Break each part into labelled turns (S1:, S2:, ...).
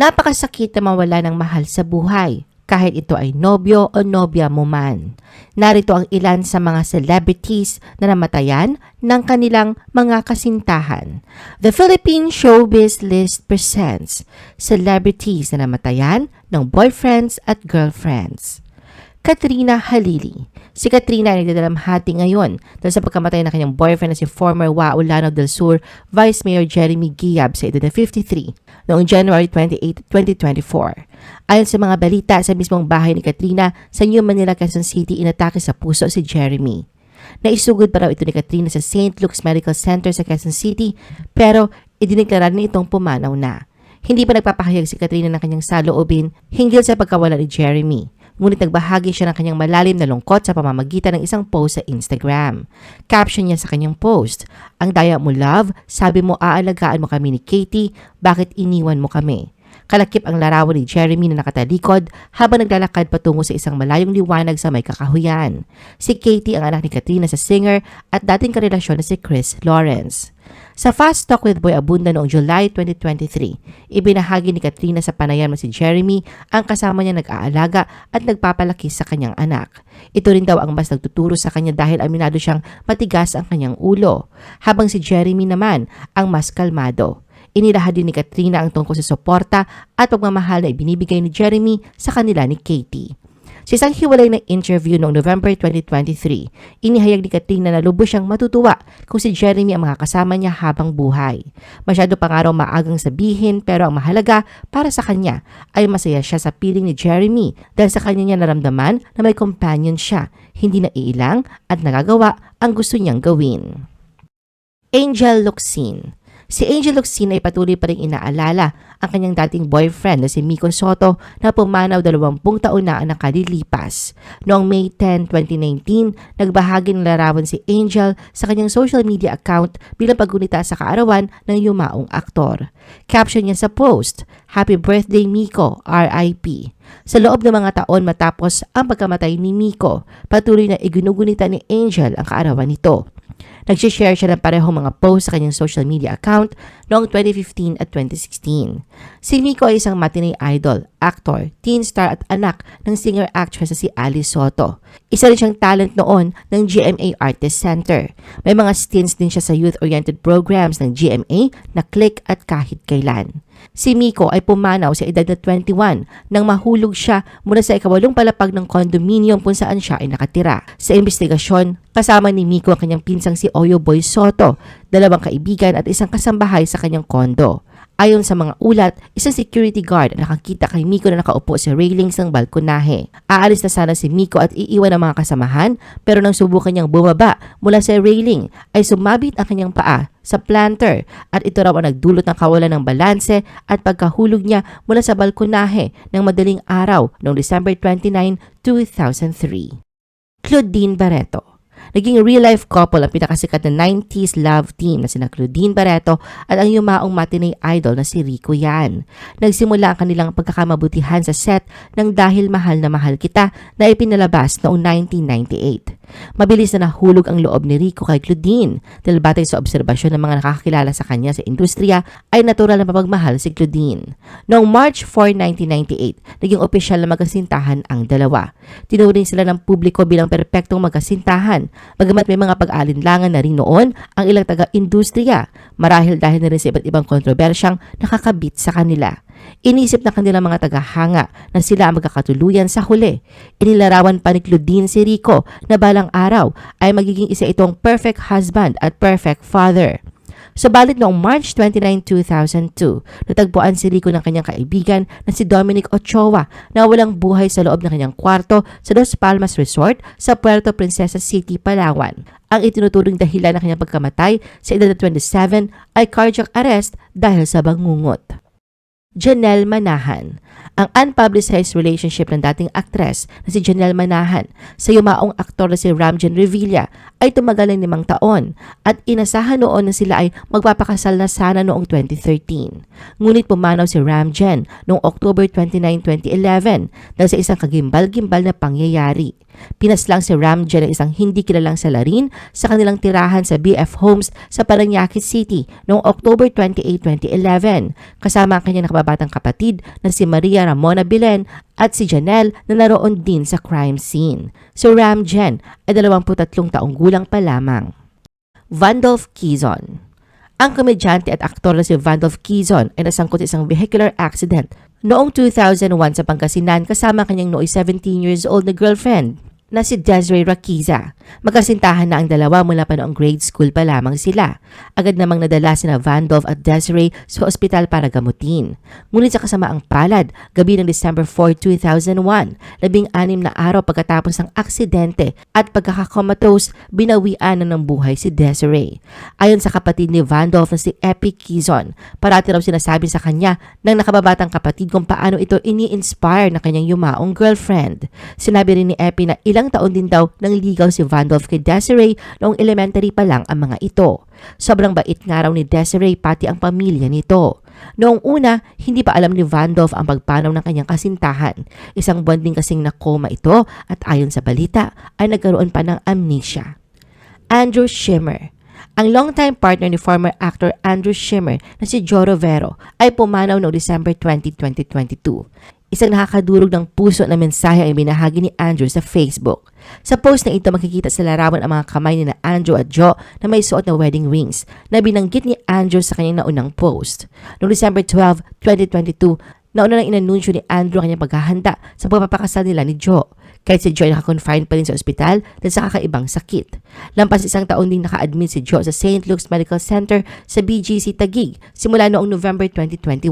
S1: Napakasakit na mawala ng mahal sa buhay, kahit ito ay nobyo o nobya mo man. Narito ang ilan sa mga celebrities na namatayan ng kanilang mga kasintahan. The Philippine Showbiz List presents celebrities na namatayan ng boyfriends at girlfriends. Katrina Halili. Si Katrina ay nagdadalamhati ngayon dahil sa pagkamatay ng kanyang boyfriend na si former Wao Lanao del Sur Vice Mayor Jeremy Giab sa edad na 53 noong January 28, 2024. Ayon sa mga balita sa mismong bahay ni Katrina sa New Manila, Quezon City, inatake sa puso si Jeremy. Naisugod pa raw ito ni Katrina sa St. Luke's Medical Center sa Quezon City pero idineklara na itong pumanaw na. Hindi pa nagpapahayag si Katrina ng kanyang saloobin hinggil sa pagkawala ni Jeremy ngunit nagbahagi siya ng kanyang malalim na lungkot sa pamamagitan ng isang post sa Instagram. Caption niya sa kanyang post, Ang daya mo love, sabi mo aalagaan mo kami ni Katie, bakit iniwan mo kami? Kalakip ang larawan ni Jeremy na nakatalikod habang naglalakad patungo sa isang malayong liwanag sa may kakahuyan. Si Katie ang anak ni Katrina sa singer at dating karelasyon na si Chris Lawrence. Sa Fast Talk with Boy Abunda noong July 2023, ibinahagi ni Katrina sa panayam na si Jeremy ang kasama niya nag-aalaga at nagpapalaki sa kanyang anak. Ito rin daw ang mas nagtuturo sa kanya dahil aminado siyang matigas ang kanyang ulo, habang si Jeremy naman ang mas kalmado. Inilahad din ni Katrina ang tungkol sa suporta at pagmamahal na ibinibigay ni Jeremy sa kanila ni Katie. Sa isang hiwalay na interview noong November 2023, inihayag ni Katrina na lubos siyang matutuwa kung si Jeremy ang makakasama niya habang buhay. Masyado pa nga raw maagang sabihin pero ang mahalaga para sa kanya ay masaya siya sa piling ni Jeremy dahil sa kanya niya naramdaman na may companion siya, hindi na iilang at nagagawa ang gusto niyang gawin. Angel Luxin Si Angel Luxin ay patuloy pa rin inaalala ang kanyang dating boyfriend na si Miko Soto na pumanaw 20 taon na ang nakalilipas. Noong May 10, 2019, nagbahagi ng larawan si Angel sa kanyang social media account bilang paggunita sa kaarawan ng yumaong aktor. Caption niya sa post, Happy Birthday Miko, RIP. Sa loob ng mga taon matapos ang pagkamatay ni Miko, patuloy na iginugunita ni Angel ang kaarawan nito. Nagsishare siya ng parehong mga posts sa kanyang social media account noong 2015 at 2016. Si Miko ay isang matinee idol, actor, teen star at anak ng singer-actress na si Alice Soto. Isa rin siyang talent noon ng GMA Artist Center. May mga stints din siya sa youth-oriented programs ng GMA na Click at Kahit Kailan. Si Miko ay pumanaw sa edad na 21 nang mahulog siya mula sa ikawalong palapag ng condominium kung saan siya ay nakatira. Sa investigasyon, kasama ni Miko ang kanyang pinsang si Oyo Boy Soto, dalawang kaibigan at isang kasambahay sa kanyang kondo. Ayon sa mga ulat, isang security guard ang nakakita kay Miko na nakaupo sa railings ng balkonahe. Aalis na sana si Miko at iiwan ang mga kasamahan pero nang subukan niyang bumaba mula sa railing ay sumabit ang kanyang paa sa planter at ito raw ang nagdulot ng kawalan ng balanse at pagkahulog niya mula sa balkonahe ng madaling araw noong December 29, 2003. Claudine Barreto Naging real-life couple ang pinakasikat na 90s love team na sina Claudine Barreto at ang yumaong matinee idol na si Rico Yan. Nagsimula ang kanilang pagkakamabutihan sa set ng Dahil Mahal na Mahal Kita na ipinalabas noong 1998. Mabilis na nahulog ang loob ni Rico kay Claudine dahil batay sa obserbasyon ng mga nakakakilala sa kanya sa industriya ay natural na mapagmahal si Claudine. Noong March 4, 1998, naging opisyal na magkasintahan ang dalawa. Tinuring sila ng publiko bilang perpektong magkasintahan, bagamat may mga pag-alinlangan na rin noon ang ilang taga-industriya, marahil dahil na rin sa iba't ibang kontrobersyang nakakabit sa kanila. Inisip na kanilang mga tagahanga na sila ang magkakatuluyan sa huli. Inilarawan pa ni Claudine si Rico na balang araw ay magiging isa itong perfect husband at perfect father. Subalit noong March 29, 2002, natagpuan si Rico ng kanyang kaibigan na si Dominic Ochoa na walang buhay sa loob ng kanyang kwarto sa Dos Palmas Resort sa Puerto Princesa City, Palawan. Ang itinuturing dahilan ng kanyang pagkamatay sa edad na 27 ay cardiac arrest dahil sa bangungot. Janelle Manahan. Ang unpublicized relationship ng dating aktres na si Janelle Manahan sa yumaong aktor na si Ramjan Revilla ay tumagal ng limang taon at inasahan noon na sila ay magpapakasal na sana noong 2013. Ngunit pumanaw si Ramjan noong October 29, 2011 dahil sa isang kagimbal-gimbal na pangyayari. Pinaslang si Ramjen ng isang hindi kilalang salarin sa kanilang tirahan sa BF Homes sa Paranaque City noong October 28, 2011 kasama ang kanyang nakababatang kapatid na si Maria Ramona Bilen at si Janelle na naroon din sa crime scene. Si Ramjen ay 23 taong gulang pa lamang. Vandolph Quezon ang komedyante at aktor na si Vandolph Quezon ay nasangkot sa isang vehicular accident noong 2001 sa Pangasinan kasama kanyang nooy 17 years old na girlfriend na si Desiree Raquiza. Magkasintahan na ang dalawa mula pa noong grade school pa lamang sila. Agad namang nadala sina Vandolph at Desiree sa ospital para gamutin. Ngunit sa kasamaang palad, gabi ng December 4, 2001, labing anim na araw pagkatapos ng aksidente at pagkakakomatose, binawian na ng buhay si Desiree. Ayon sa kapatid ni Vandolph na si Epi Quezon, parati raw sinasabi sa kanya ng nakababatang kapatid kung paano ito ini-inspire na kanyang yumaong girlfriend. Sinabi rin ni Epi na ilang taon din daw nang ligaw si Vandolph kay Desiree noong elementary pa lang ang mga ito. Sobrang bait nga raw ni Desiree pati ang pamilya nito. Noong una, hindi pa alam ni Vandolph ang pagpanaw ng kanyang kasintahan. Isang buwan din kasing nakoma ito at ayon sa balita ay nagkaroon pa ng amnesia. Andrew Schimmer ang longtime partner ni former actor Andrew Schimmer na si Joe Rovero ay pumanaw noong December 20, 2022. Isang nakakadurog ng puso na mensahe ay binahagi ni Andrew sa Facebook. Sa post na ito makikita sa larawan ang mga kamay ni na Andrew at Joe na may suot na wedding rings na binanggit ni Andrew sa kanyang naunang post. Noong December 12, 2022, nauna nang inanunsyo ni Andrew ang kanyang paghahanda sa pagpapakasal nila ni Joe. Kahit si Joe ay nakakonfine pa rin sa ospital dahil sa kakaibang sakit. Lampas isang taon ding naka-admit si Joe sa St. Luke's Medical Center sa BGC Taguig simula noong November 2021.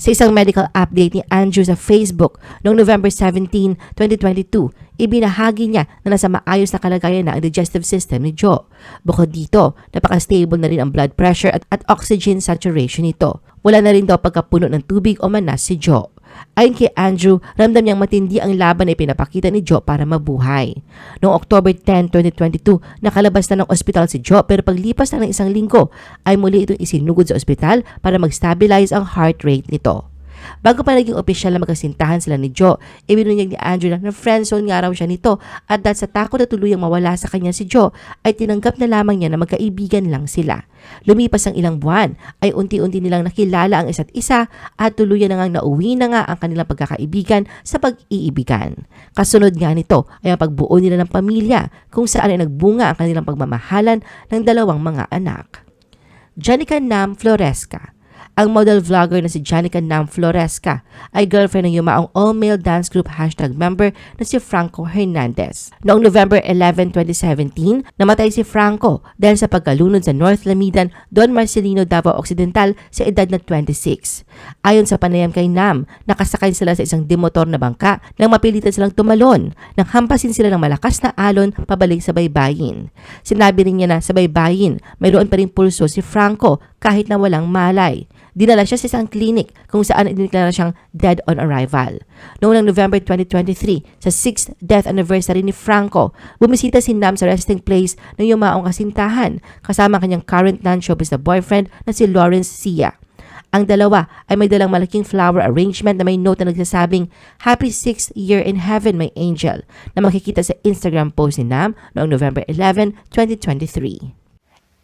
S1: Sa isang medical update ni Andrew sa Facebook noong November 17, 2022, ibinahagi niya na nasa maayos na kalagayan na ang digestive system ni Joe. Bukod dito, napaka-stable na rin ang blood pressure at, at oxygen saturation nito. Wala na rin daw pagkapuno ng tubig o manas si Joe. Ayon kay Andrew, ramdam niyang matindi ang laban na ipinapakita ni Joe para mabuhay. Noong October 10, 2022, nakalabas na ng ospital si Joe pero paglipas na ng isang linggo ay muli itong isinugod sa ospital para mag-stabilize ang heart rate nito. Bago pa naging opisyal na magkasintahan sila ni Joe, ibinunyag ni Andrew na friendzone nga raw siya nito at dahil sa takot na tuluyang mawala sa kanya si Joe, ay tinanggap na lamang niya na magkaibigan lang sila. Lumipas ang ilang buwan, ay unti-unti nilang nakilala ang isa't isa at tuluyan na ngang nauwi na nga ang kanilang pagkakaibigan sa pag-iibigan. Kasunod nga nito ay ang pagbuo nila ng pamilya kung saan ay nagbunga ang kanilang pagmamahalan ng dalawang mga anak. Janica Nam Floresca ang model vlogger na si Janica Nam Floresca ay girlfriend ng yumaong all-male dance group hashtag member na si Franco Hernandez. Noong November 11, 2017, namatay si Franco dahil sa pagkalunod sa North Lamidan, Don Marcelino, Davao Occidental sa edad na 26. Ayon sa panayam kay Nam, nakasakay sila sa isang demotor na bangka nang mapilitan silang tumalon nang hampasin sila ng malakas na alon pabalik sa baybayin. Sinabi rin niya na sa baybayin, mayroon pa rin pulso si Franco kahit na walang malay. Dinala siya sa isang clinic kung saan iniklara siyang dead on arrival. Noong November 2023, sa 6th death anniversary ni Franco, bumisita si Nam sa resting place ng yumaong kasintahan kasama kanyang current non-showbiz na boyfriend na si Lawrence Sia. Ang dalawa ay may dalang malaking flower arrangement na may note na nagsasabing Happy 6th year in heaven, my angel na makikita sa Instagram post ni Nam noong November 11, 2023.